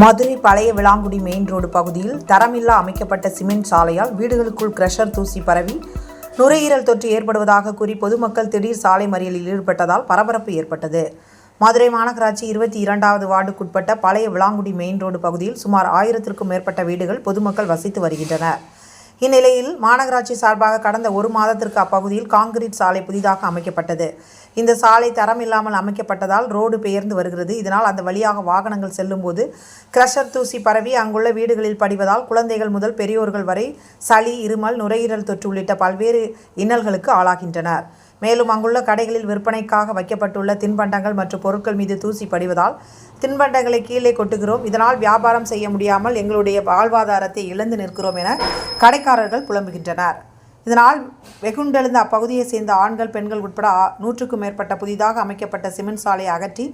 மதுரை பழைய Vilangudi main road பகுதியில் தரமில்லா அமைக்கப்பட்ட சிமெண்ட் சாலையால் வீடுகளுக்குள் கிரஷர் தூசி பரவி நுரையீரல் தொற்று ஏற்படுவதாக கூறி பொதுமக்கள் திடீர் சாலை மறியலில் ஈடுபட்டதால் பரபரப்பு ஏற்பட்டது. மதுரை மாநகராட்சி இருபத்தி இரண்டாவது வார்டுக்குட்பட்ட பழைய விளாங்குடி மெயின் ரோடு பகுதியில் சுமார் ஆயிரத்திற்கும் மேற்பட்ட வீடுகள் பொதுமக்கள் வசித்து வருகின்றனர். இந்நிலையில் மாநகராட்சி சார்பாக கடந்த ஒரு மாதத்திற்கு அப்பகுதியில் கான்கிரீட் சாலை புதிதாக அமைக்கப்பட்டது. இந்த சாலை தரம் இல்லாமல் அமைக்கப்பட்டதால் ரோடு பெயர்ந்து வருகிறது. இதனால் அந்த வழியாக வாகனங்கள் செல்லும்போது கிரஷர் தூசி பரவி அங்குள்ள வீடுகளில் படிவதால் குழந்தைகள் முதல் பெரியோர்கள் வரை சளி இருமல் நுரையீரல் தொற்று உள்ளிட்ட பல்வேறு இன்னல்களுக்கு ஆளாகின்றனர். மேலும் அங்குள்ள கடைகளில் விற்பனைக்காக வைக்கப்பட்டுள்ள தின்பண்டங்கள் மற்றும் பொருட்கள் மீது தூசி படிவதால் தின்பண்டங்களை கீழே கொட்டுகிறோம். இதனால் வியாபாரம் செய்ய முடியாமல் எங்களுடைய வாழ்வாதாரத்தை இழந்து நிற்கிறோம் என கடைக்காரர்கள் புலம்புகின்றனர். இதனால் வெகுண்டெழுந்த அப்பகுதியை சேர்ந்த ஆண்கள் பெண்கள் உட்பட நூற்றுக்கும் மேற்பட்ட புதிதாக அமைக்கப்பட்ட சிமெண்ட் சாலையை அகற்றி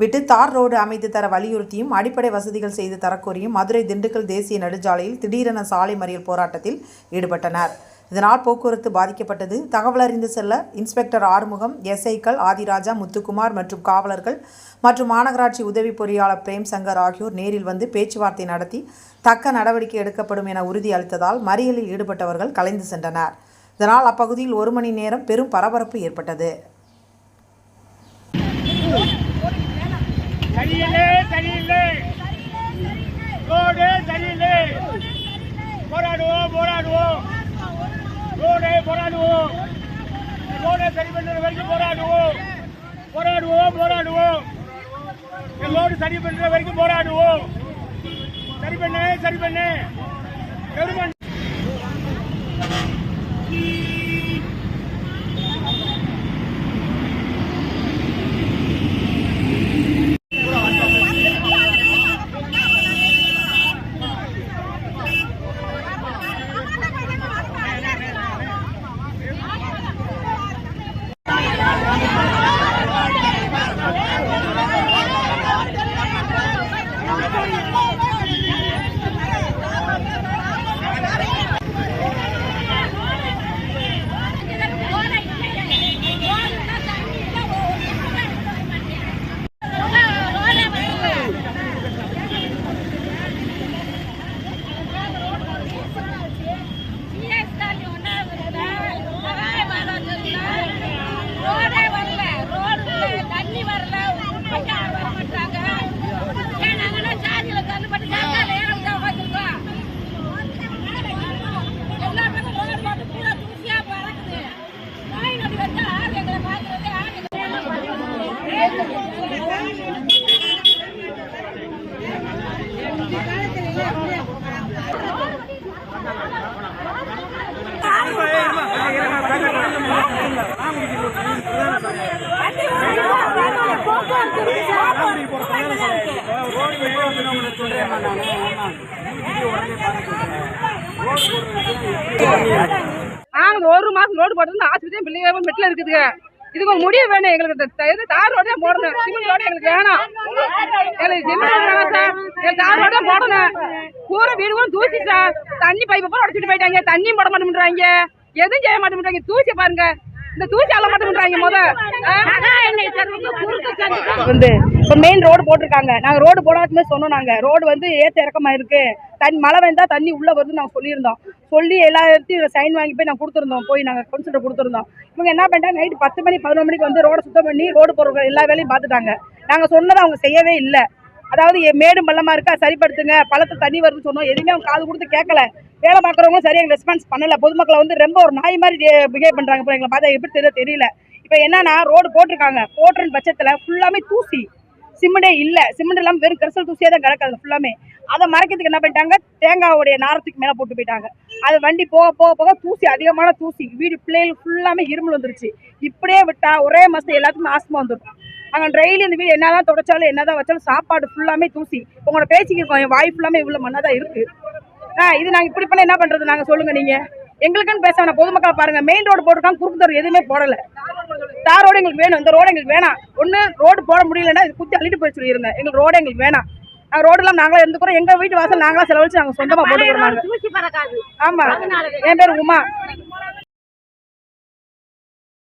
விட்டு தார் ரோடு அமைத்து தர வலியுறுத்தியும் அடிப்படை வசதிகள் செய்து தரக்கோரியும் மதுரை திண்டுக்கல் தேசிய நெடுஞ்சாலையில் திடீரென சாலை மறியல் போராட்டத்தில் ஈடுபட்டனர். இதனால் போக்குவரத்து பாதிக்கப்பட்டது. தகவல் அறிந்து செல்ல இன்ஸ்பெக்டர் ஆறுமுகம் எஸ்ஐக்கள் ஆதிராஜா முத்துக்குமார் மற்றும் காவலர்கள் மற்றும் மாநகராட்சி உதவி பொறியாளர் பிரேம் சங்கர் ஆகியோர் நேரில் வந்து பேச்சுவார்த்தை நடத்தி தக்க நடவடிக்கை எடுக்கப்படும் என உறுதி அளித்ததால் மறியலில் ஈடுபட்டவர்கள் கலைந்து சென்றனர். இதனால் அப்பகுதியில் ஒரு மணி நேரம் பெரும் பரபரப்பு ஏற்பட்டது. சரியில்லை சரியில்லை. ரோடு சரியில்லை. போராடுவோம் போராடுவோம். ரோடு போராடுவோம். ரோடை சரி பண்ணுற வரைக்கும் போராடுவோம். போராடுவோம் போராடுவோம். இந்த சரி பண்ணுற வரைக்கும் போராடுவோம். சரி பண்ணு சரி பண்ணு கவர்மெண்ட் ரோடே வரல ரோடு தண்ணி வரல உண்மைக்கு வர மாட்டாங்க ஏன் நாங்கெல்லாம் சாதியில தள்ளுபட்டு சாக்கால ஏறம் தான் உட்காந்துருக்கோம் எல்லா பக்கம் ரோடு போட்டு பூரா தூசியா பறக்குது நோய் நொடி வந்தா ஆள் எங்களை பார்க்கறதே ஆள் நாங்க ஒரு மாசம் ரோடு போட்டு ஆஸ்பத்திரி பிள்ளைங்க மெட்ல இருக்குதுங்க. இதுக்கு ஒரு முடிவு வேணும் எங்களுக்கு. இந்த தார் ரோடே போடணும். சிமெண்ட் ரோடு எங்களுக்கு வேணும். எங்களுக்கு சிமெண்ட் ரோடு வேணாம் சார். எங்களுக்கு தார் ரோடே போடணும். பூரா வீடு கூட தூசி சார். தண்ணி பைப்பை பூரா உடச்சிட்டு போயிட்டாங்க. தண்ணியும் போட மாட்டேன்றாங்க. எதுவும் செய்ய மாட்டேங்கிறாங்க தூசி பாருங்க. இந்த தூசி அள்ள மாட்டேன்றாங்க முத வந்து இப்போ மெயின் ரோடு போட்டிருக்காங்க. நாங்க ரோடு போடாதுமே சொன்னோம் நாங்க. ரோடு வந்து ஏத்த இறக்கமா இருக்கு. தண்ணி மழை வந்தா தண்ணி உள்ள வருதுன்னு நாங்க சொல்லியிருந்தோம். சொல்லி எல்லா இடத்தையும் சைன் வாங்கி போய் நாங்க கொடுத்துருந்தோம். போய் நாங்க கவுன்சிலர் கொடுத்துருந்தோம். இவங்க என்ன பண்ணிட்டாங்க? நைட்டு பத்து மணி பதினொரு மணிக்கு வந்து ரோட சுத்தம் பண்ணி ரோடு போடுற எல்லா வேலையும் பார்த்துட்டாங்க. நாங்க சொன்னதை அவங்க செய்யவே இல்லை. அதாவது எ- மேடு பள்ளமா இருக்கா? சரிப்படுத்துங்க. பழத்து தண்ணி வருதுன்னு சொன்னோம். எதுவுமே அவங்க காது கொடுத்து கேட்கல. வேலை பார்க்குறவங்க சரியாக ரெஸ்பான்ஸ் பண்ணல. பொதுமக்களை வந்து ரொம்ப ஒரு நாய் மாதிரி பிஹேவ் பண்றாங்க இப்போ எங்களை பார்த்தா. எப்படி தெரியல தெரியல. இப்போ என்னன்னா ரோடு போட்டிருக்காங்க. போட்டுற பட்சத்தில் ஃபுல்லாமே தூசி. சிமெண்டே இல்லை. சிமெண்ட் இல்லாமல் வெறும் கரிசல் தூசியாக தான் கிடக்காது ஃபுல்லாமே அதை மறைக்கிறதுக்கு என்ன பண்ணிட்டாங்க? தேங்காவுடைய நாரத்துக்கு மேலே போட்டு போயிட்டாங்க. அது வண்டி போக போக போக தூசி அதிகமான தூசி. வீடு பிள்ளைகள் ஃபுல்லாமே இருமல் வந்துருச்சு. இப்படியே விட்டால் ஒரே மாதம் எல்லாத்துக்கும் ஆஸ்மா வந்துடும் அங்கே டெய்லி இந்த வீடு என்னதான் தொடச்சாலும் என்னதான் வச்சாலும் சாப்பாடு ஃபுல்லாமே தூசி. உங்களோட பேசிக்கிருக்கோம் என் வாய் ஃபுல்லாமே இவ்வளோ மண்ணாக தான் இருக்குது ஆ இது நாங்கள் இப்படி பண்ண என்ன பண்ணுறது நாங்கள் சொல்லுங்கள் நீங்கள் எங்களுக்குன்னு பேச வேணாம். பொதுமக்களை பாருங்கள் மெயின் ரோடு போட்டிருக்காங்க. குறுக்கு தெரு எதுவுமே போடலை. தார் ரோடு எங்களுக்கு வேணும். இந்த ரோடு எங்களுக்கு வேணாம். ஒன்று ரோடு போட முடியலன்னா இது குத்தி அள்ளிட்டு போய் சொல்லிருங்க. எங்களுக்கு ரோடு எங்களுக்கு வேணாம். நாங்கள் ரோடெல்லாம் நாங்களே இருந்துக்கிறோம். எங்க வீட்டு வாசல் நாங்களா செலவழிச்சு நாங்கள் சொந்தமாக போட்டுக்கிறோம் நாங்கள் தூசி பறக்காது. ஆமா. என் பேர் உமா.